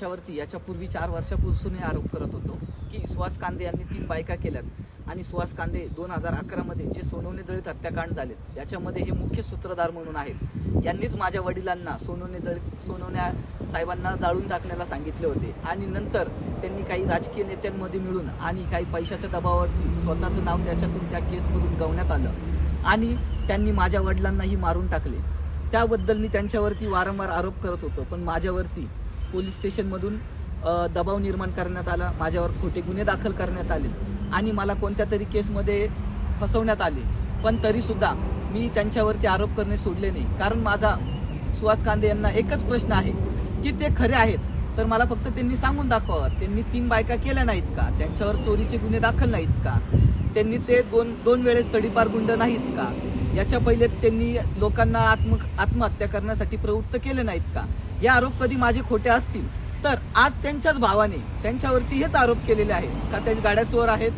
यांच्यावरती याच्यापूर्वी चार वर्षापासून हे आरोप करत होतो की सुहास कांदे यांनी तीन बायका केल्यात आणि सुहास कांदे दोन हजार अकरामध्ये जे सोनवणे जळीत हत्याकांड झालेत याच्यामध्ये हे मुख्य सूत्रधार म्हणून आहेत. यांनीच माझ्या वडिलांना सोनवणे जळीत सोनवण्या साहेबांना जाळून टाकण्याला सांगितले होते. आणि नंतर त्यांनी काही राजकीय नेत्यांमध्ये मिळून आणि काही पैशाच्या दबावावरती स्वतःचं नाव त्याच्यातून त्या केसमधून गवण्यात आलं आणि त्यांनी माझ्या वडिलांनाही मारून टाकले. त्याबद्दल मी त्यांच्यावरती वारंवार आरोप करत होतो पण माझ्यावरती पोलीस स्टेशनमधून दबाव निर्माण करण्यात आला. माझ्यावर खोटे गुन्हे दाखल करण्यात आले. आणि मला कोणत्या तरी केसमध्ये फसवण्यात आले. पण तरीसुद्धा मी त्यांच्यावरती आरोप करणे सोडले नाही. कारण माझा सुहास कांदे यांना एकच प्रश्न आहे की ते खरे आहेत. तर मला फक्त त्यांनी सांगून दाखवावं. त्यांनी तीन बायका केल्या नाहीत का? त्यांच्यावर चोरीचे गुन्हे दाखल नाहीत का? त्यांनी ते दोन दोन वेळेस तडीपार गुंड नाहीत का? याच्या पहिले त्यांनी लोकांना आत्म आत्महत्या करण्यासाठी प्रवृत्त केले नाहीत का? हे आरोप कधी माझे खोटे असतील. तर आज त्यांच्याच भावाने त्यांच्यावरती हेच आरोप केलेले आहेत का? त्या गाड्या चोर आहेत.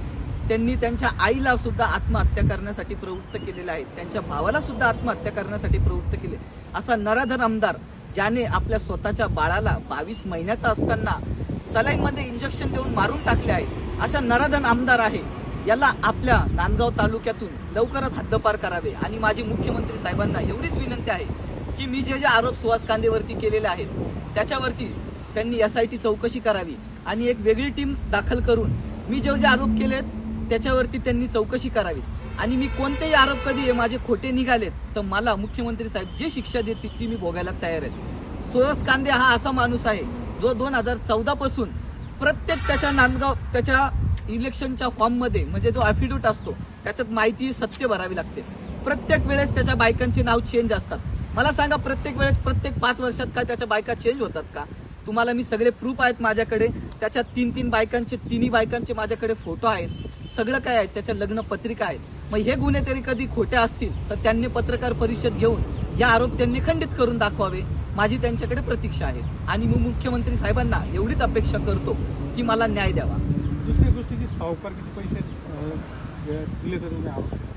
त्यांनी त्यांच्या आईला सुद्धा आत्महत्या करण्यासाठी प्रवृत्त केलेले आहेत. त्यांच्या भावाला सुद्धा आत्महत्या करण्यासाठी प्रवृत्त केले. असा नराधर आमदार ज्याने आपल्या स्वतःच्या बाळाला बावीस महिन्याचा असताना सलाईनमध्ये इंजेक्शन देऊन मारून टाकले आहे अशा नराधन आमदार आहे. याला आपल्या नांदगाव तालुक्यातून लवकरच हद्दपार करावे. आणि माझी मुख्यमंत्री साहेबांना एवढीच विनंती आहे की मी जे जे आरोप सुहास कांदेवरती केलेले आहेत त्याच्यावरती त्यांनी एस आय टी चौकशी करावी आणि एक वेगळी टीम दाखल करून मी जे जे आरोप केलेत त्याच्यावरती त्यांनी चौकशी करावी. आणि मी कोणतेही आरोप कधी हे माझे खोटे निघालेत तर मला मुख्यमंत्री साहेब जे शिक्षा देतील ती मी भोगायला तयार आहे. सुहास कांदे हा असा माणूस आहे जो दोन हजार चौदा पासून प्रत्येक त्याच्या नांदगाव त्याच्या इलेक्शनच्या फॉर्ममध्ये म्हणजे जो अफिडेविट असतो त्याच्यात माहिती सत्य भरावी लागते. प्रत्येक वेळेस त्याच्या बायकांचे नाव चेंज असतात. मला सांगा प्रत्येक वेळेस प्रत्येक पाच वर्षात काय त्याच्या बायका चेंज होतात का? तुम्हाला मी सगळे प्रूफ आहेत माझ्याकडे. त्याच्यात तीन तीन बायकांचे तिन्ही बायकांचे माझ्याकडे फोटो आहेत. सगळं काय आहे? त्याच्या लग्न पत्रिका आहेत. मग हे गुन्हे तरी कधी खोटे असतील तर त्यांनी पत्रकार परिषद घेऊन या आरोप त्यांनी खंडित करून दाखवावे. माझी त्यांच्याकडे प्रतीक्षा आहे. आणि मी मुख्यमंत्री साहेबांना एवढीच अपेक्षा करतो की मला न्याय द्यावा. सावकार किती पैसे दिले तर तुम्ही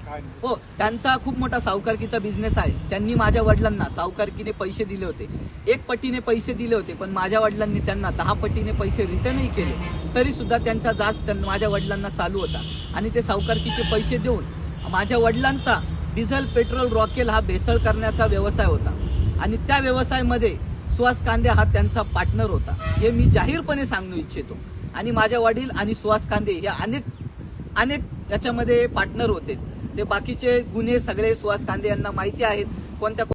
काय हो त्यांचा खूप मोठा सावकारकीचा बिझनेस आहे. त्यांनी माझ्या वडिलांना सावकारकीने पैसे दिले होते. एक पटीने पैसे दिले होते पण माझ्या वडिलांनी त्यांना दहा पटीने पैसे रिटर्नही केले. तरी सुद्धा त्यांचा जास्त त्यां- माझ्या वडिलांना चालू होता. आणि ते सावकारकीचे पैसे देऊन माझ्या वडिलांचा डिझेल पेट्रोल रॉकेल हा भेसळ करण्याचा व्यवसाय होता. आणि त्या व्यवसायामध्ये सुहास कांदे हा त्यांचा पार्टनर होता. हे मी जाहीरपणे सांगू इच्छितो. आणि माझ्या वडील आणि सुहास कांदे या अनेक अनेक याच्यामध्ये पार्टनर होते. ते बाकीचे गुन्हे सगळे सुहास कांदे यांना माहिती आहेत. कोणत्या